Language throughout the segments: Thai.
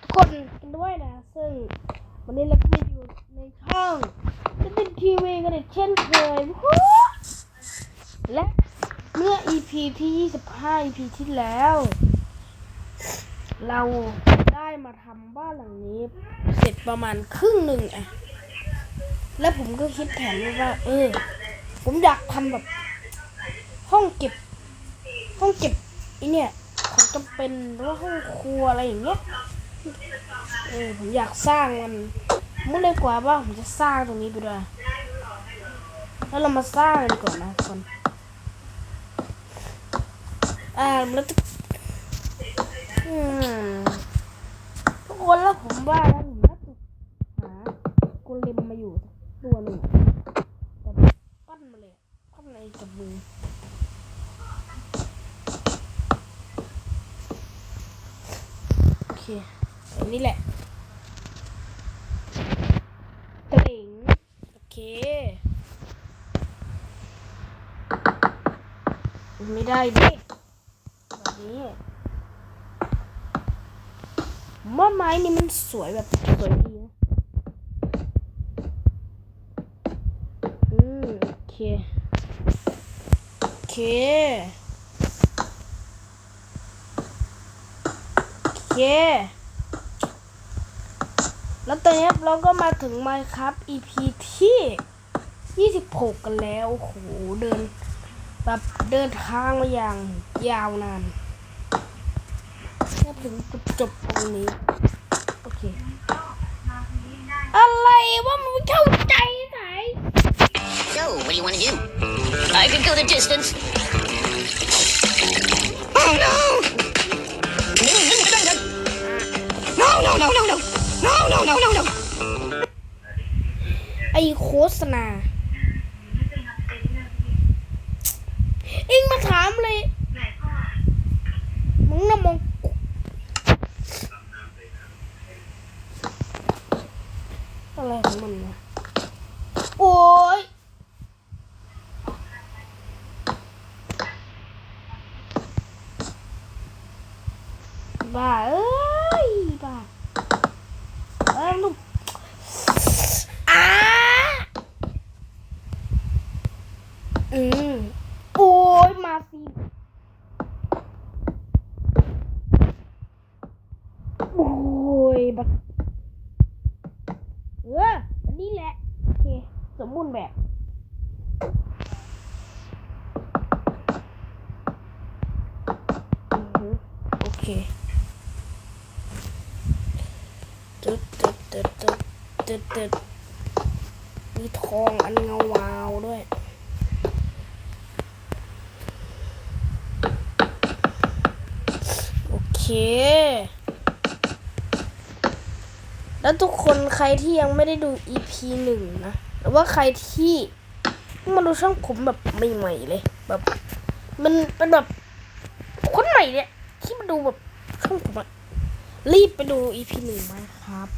ทุกคนกันด้วยนะ ซึ่งวันนี้เราก็มาอยู่ในช่องจะเป็นทีวีกันอีกเช่นเคยและเมื่อ EP ที่ 25 EP ที่แล้ว เราได้มาทำบ้านหลังนี้ เสร็จประมาณครึ่งหนึ่งอะแล้วผมก็คิดแผนว้ว่า เออ ผมอยากทำแบบ ห้องเก็บ ห้องเก็บไอเนี่ย ของจำเป็นหรือว่าห้องครัวอะไรอย่างเงี้ยเออผมอยากสร้างมันมุดเลยกว่าว่าผมจะสร้างตรงนี้ไปด้วยแล้วเรามาสร้างกันก่อนนะทุกคนอ่าแล้วทุกคนแล้วผมว่าแล้วผมน่าจะหาโกเลมมาอยู่ตัวหนึ่งแบบปั้นมาเลยปั้นอะไรกับมือ โอ เคอันนี้แหละกระดิ่งโอเค ไม่ได้ดิแบบนี้มว่าไม้นี่มันสวยแบบสวยดีนะอืมโอเค โอเค โอ เค แล้วตอนนี้เราก็มาถึง Minecraft EP ที่ 26 กันแล้ว โห เดิน แบบเดินทางมาอย่างยาวนานแค่ถึงจุดจบตรงนี้ โอเค อะไรว่ามันไม่เข้าใจไหน So, what do you want to do? I could go the distance. ไอโฆษณาเอ็งมาถามเลยมึงน่ะมองอะไรของมันวะโอ้ยบ้าเอ้ยบ้า ลูกอ้าอืมโอ้ยมาสิโอ้ยบักเออวันนี้แหละ โอเค สมบูรณ์แบบอือฮึโอเค ตึ๊ดตึ๊ดตึ๊ดตึ๊ด มีทองอันเงาวาวด้วย โอเค แล้วทุกคนใครที่ยังไม่ได้ดู EP หนึ่งนะ หรือว่าใครที่มาดูช่องผมแบบใหม่ๆเลย แบบ มันเป็นแบบคนใหม่เนี่ย ที่มาดูแบบช่องผมอะรีบไปดู EP หนึ่งมาครับ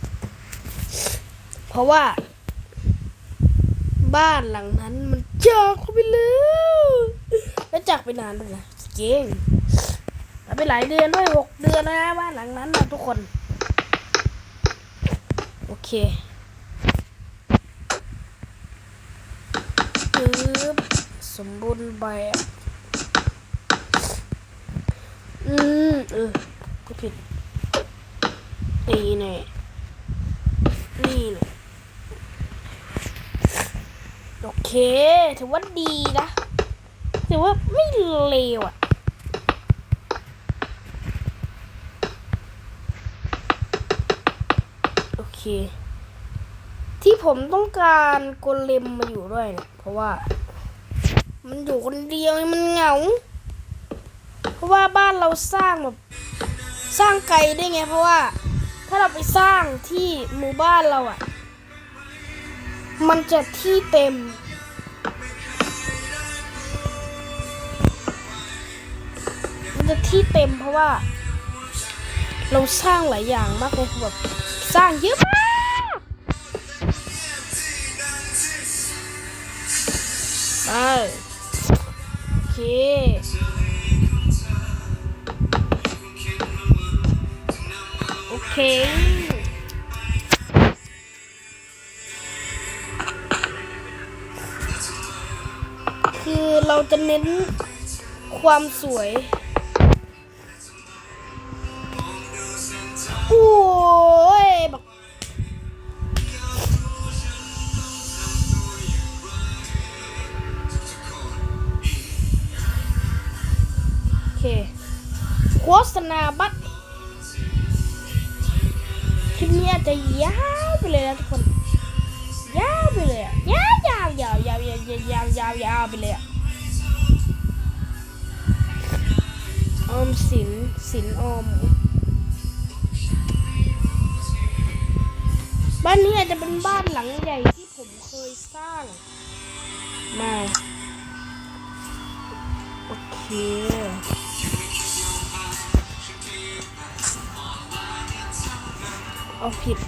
ราะว่า บ้านหลังนั้นมันจากไปแล้วแล้วจากไปนานด้วยนะเก่งไปหลายเดือนด้วยหกเดือนนะบ้านหลังนั้นนะทุกคน โอเคปึ๊บสมบูรณ์แบบอืมเออก็ผิดนี่แน่นี่แน่โอ เค ถือว่าดีนะ ถือว่าไม่เลวอะโอเค ที่ผมต้องการโกเลมมาอยู่ด้วยเนี่ยเพราะว่า มันอยู่คนเดียวมันเหงา เพราะว่าบ้านเราสร้างแบบสร้างไกลได้ไง เพราะว่า ถ้าเราไปสร้างที่หมู่บ้านเราอะ่ะมันจะที่เต็ม จะที่เต็มเพราะว่า เราสร้างหลายอย่างมากเลยคือแบบสร้างเยอะมากไปโอเคโอเคคือเราจะเน้นความสวย โอเคโฆษณาบัตรคลิปนี้อาจจะยาวไปเลยนะทุกคน ยาวไปเลยอะยาวยาวยาวยาวยาวยาวยาวยาวยาวไปเลยอะออมสินสินออมบ้านนี้อาจจะเป็นบ้านหลังใหญ่ที่ผมเคยสร้าง มา โอเค เอาผิด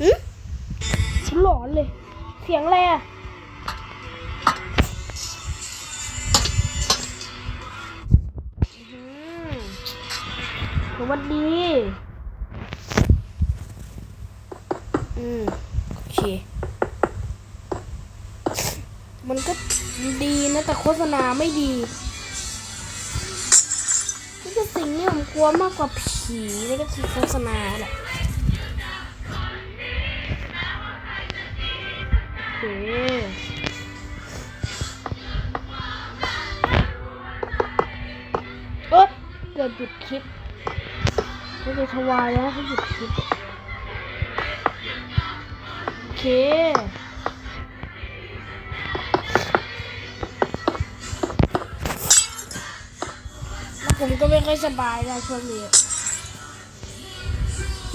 หืมฉันหลอนเลย เสียงอะไรอะอืมสวัสดี อืม โอเค มันก็ดีนะแต่โฆษณาไม่ดีนี่ก็สิ่งที่ผมกลัวมากกว่าผีนี่ก็คือโฆษณาแหละโอเคเอ๊ะเกือบหยุดคลิปไม่ได้ทวายแล้วให้หยุดคลิป โอเค ผมก็ไม่ค่อยสบายนะช่วงนี้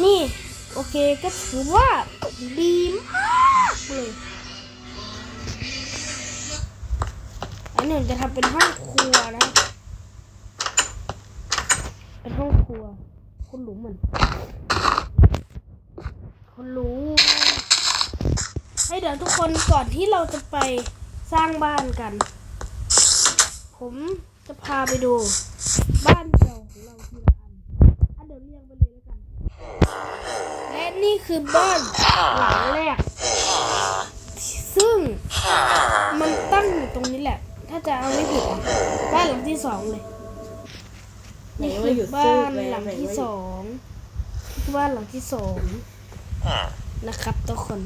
นี่ โอเคก็ถือว่าดีมากเลยอันนี้จะทำเป็นห้องครัวนะ เป็นห้องครัวคุณรู้เหมือนคุณรู้ ให้เดี๋ยวทุกคนก่อนที่เราจะไปสร้างบ้านกัน ผมจะพาไปดู เรียกไปเลยแล้วกัน และนี่คือบ้านหลังแรก ซึ่งมันตั้งอยู่ตรงนี้แหละ ถ้าจะเอาไม่ผิดบ้านหลังที่สองเลย นี่คือบ้านหลังที่สองบ้านหลังที่สองนะครับทุกคน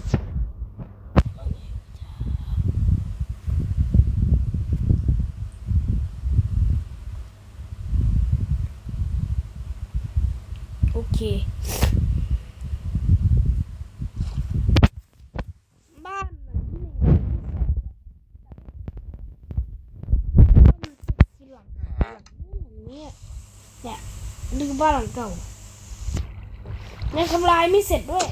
เค บ้านหลังที่หนึ่งหลังที่สองบ้านมันคือหลังหลังนี้เนี่ยนี่คือบ้านหลังเก่าในทำลายไม่เสร็จด้วย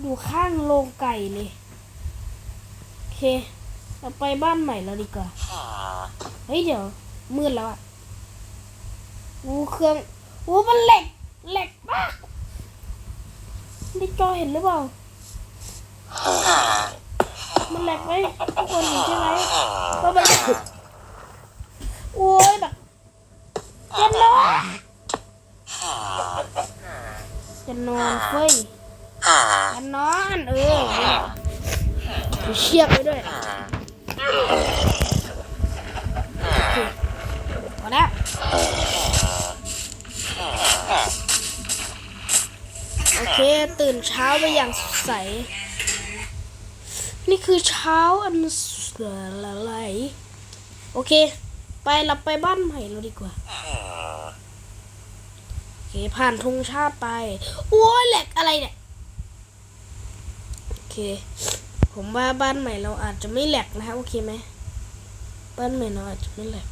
อยู่ข้างโรงไก่เลย โอเค เราไปบ้านใหม่แล้วดีกว่า เฮ้ยเดี๋ยว มืดแล้วอะวูเครื่องวูมันเหล็กเหล็กมาก นี่จอเห็นหรือเปล่า มันแหลกไหมทุกคนเห็นใช่ไหมว่ามันโอ้ยแบบจะนอนจะนอนเฟ้ยจะนอนเออเชือกไว้ด้วยพอแล้ว โอเค ตื่นเช้าไปอย่างสดใส นี่คือเช้าอันสดใสโอเค ไปเราไปบ้านใหม่เราดีกว่าโอเคผ่านธงชาติไป โอ้ยแหลกอะไรเนี่ย โอเค ผมว่าบ้านใหม่เราอาจจะไม่แหลกนะครับโอเคไหมบ้านใหม่เราอาจจะไม่แหลก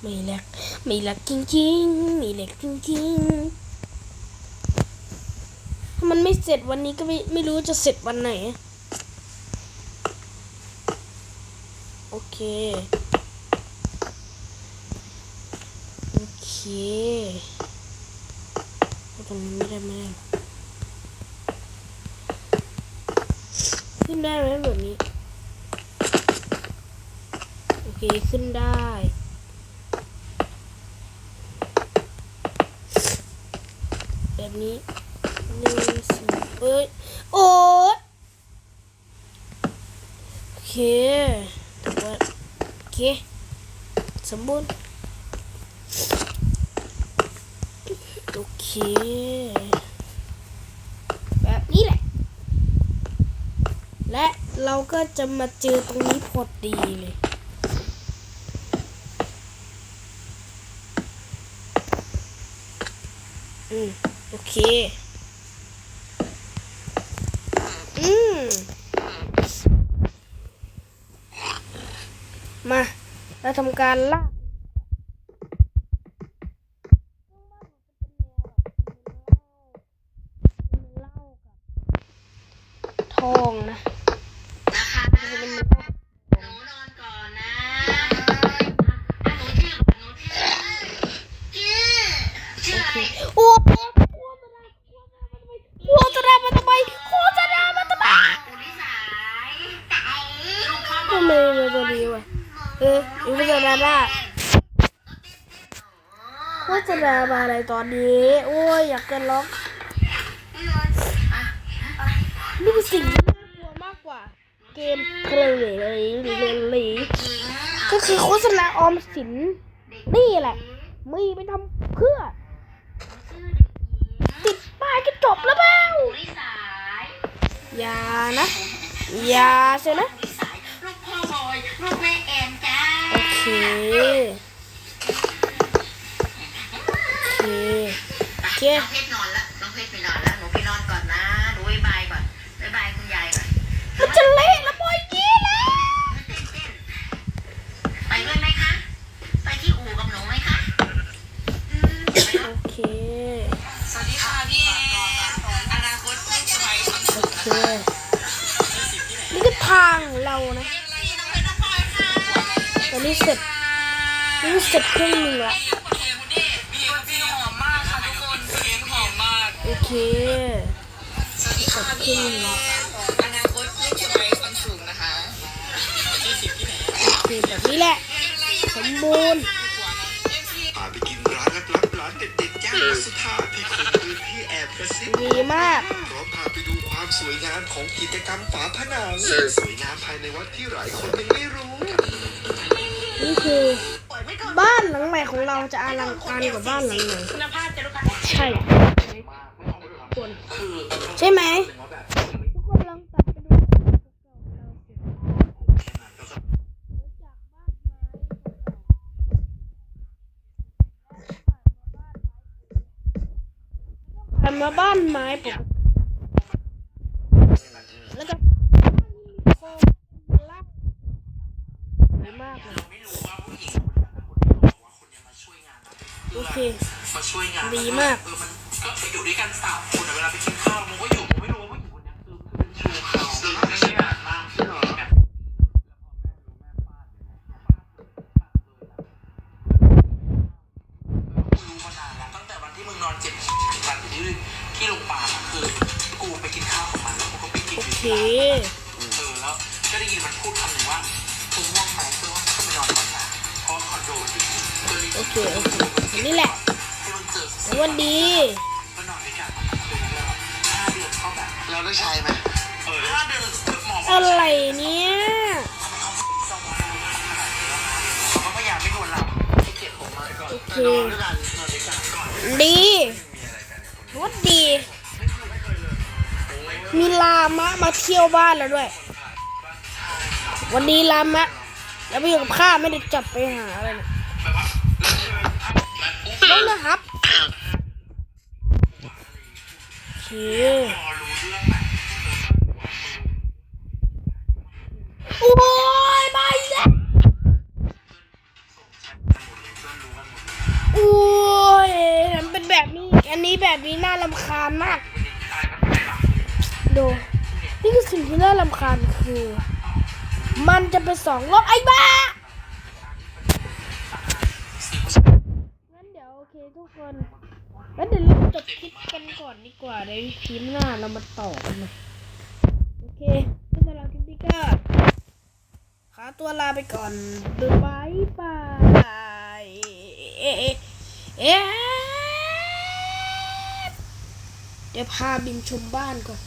ไม่แหลกไม่แหลกจริงๆไม่แหลกจริงๆ มันไม่เสร็จวันนี้ก็ไม่ไม่รู้จะเสร็จวันไหน โอเค โอเคตรงนี้ไม่ได้ไม่ได้ขึ้นได้ไหมแบบนี้ โอเคขึ้นได้แบบนี้หนึ่ง สองเอ้ยโอ๊ยโอเคแต่ว่าโอเคสมบูรณ์โอเคแบบนี้แหละ และเราก็จะมาเจอตรงนี้พอดีเลยอืมโอเค อืม มา เราทำการลาก ออโฆษณาละโฆษณามาอะไรตอนนี้ โอ้ย อยากจะร้องนี่เป็นสิ่งที่น่ากลัวมากกว่า เกมเพลย์เลยหรือเลยก็คือโฆษณาออมสิน นี่แหละ มีไปทำเพื่อ ติดป้ายก็จบแล้วเปล่าอยอย่านะ อย่าใช่นะลูกพ่อบอยลูกแม่แอม เค น้องเพชรนอนละน้องเพชรไปนอนละหนูไปนอนก่อนนะหนูบายบายก่อนบายบายคุณยายก่อนมันจะเละแล้วบอยกี้แล้ว เต้นเต้นไปด้วยไหมคะ ไปที่อู่กับหนูไหมคะอืมไปด้วย โอเค สวัสดีค่ะพี่เออนาคตไม่สบายความโอสุขเค นี่ก็ทางของเรานะ ตอนนี้เสร็จนี่เสร็จครึ่งหนึ่งละ เคสวัสดีค่ะพี่อนาคตไม่สบายความสุขนะคะโอเคแบบนี้แหละ สมบูรณ์พาไปกินร้านลับๆร้านเด็ดๆย่านสุธาที่คนพื้นที่แอบกระซิบดีมากพร้อมพาไปดูความสวยงามของกิจกรรมฝาผนังสวยงามภายในวัดที่หลายคนยังไม่รู้ นี่คือบ้านหลังใหม่ของเราจะอลังการกว่าบ้านหลังไหนใช่ ใช่ไหมทุกคนลองตัดไปดูผ่านมาบ้านไม้ปกติแล้วก็โค้งลากสวยมากเลยโอเคมาช่วยงานดีมากเออมัน ก็ไปอยู่ด้วยกันสามคนอะเวลาไปกินข้าวมันก็อยู่ผมไม่รู้ว่าผู้หญิงคนนี้คือคือเป็นชูเขาคือไม่ใช่แบบมากใช่หรอแบบรู้มานานแล้วตั้งแต่วันที่มึงนอนเจ็บวันที่ที่โรงพยาบาลอะคือกูไปกินข้าวกับมันแล้วกูก็ไปกินโออยู่เค ที่บ้านเออแล้วก็ได้ยินมันพูดคำหนึ่งว่ามึงง่วงไหมเพื่อว่าก็ไปนอนก่อนนะเพราะคอนโดอยู่ก็เลยโอเคโอเคนี่แหละ ให้มึงเจอสวัสดีก็นอนด้ เข้าแบบเราได้ใช้ไหมเออห้าเดือนหมออะไรเนี่ยเขาก็พยายามไม่โดนเราให้เกียรติผมมากก่อนโอเคนอนด้วยกันนอนด้วยกันก่อนดีวัดดี มีลามะมาเที่ยวบ้านแล้วด้วย วันนี้ลามะแล้วไปอยู่กับข้าไม่ได้จับไปหาอะไรนะแล้วนะครับโอเคาญมาก ดู นี่คือสิ่งที่น่ารำคาญคือ มันจะเป็นสองรอบไอ้บ้า งั้นเดี๋ยวโอเคทุกคนงั้นเดี๋ยวเราจบคลิปกันก่อนดีกว่าในคลิปหน้าเรามาต่อกันโอเคไม่เป็นไรก็ขอตัวลาไปก่อนบายบาย เอ๊ะเอ๊ะเดี๋ยวพาบินชมบ้านก่อน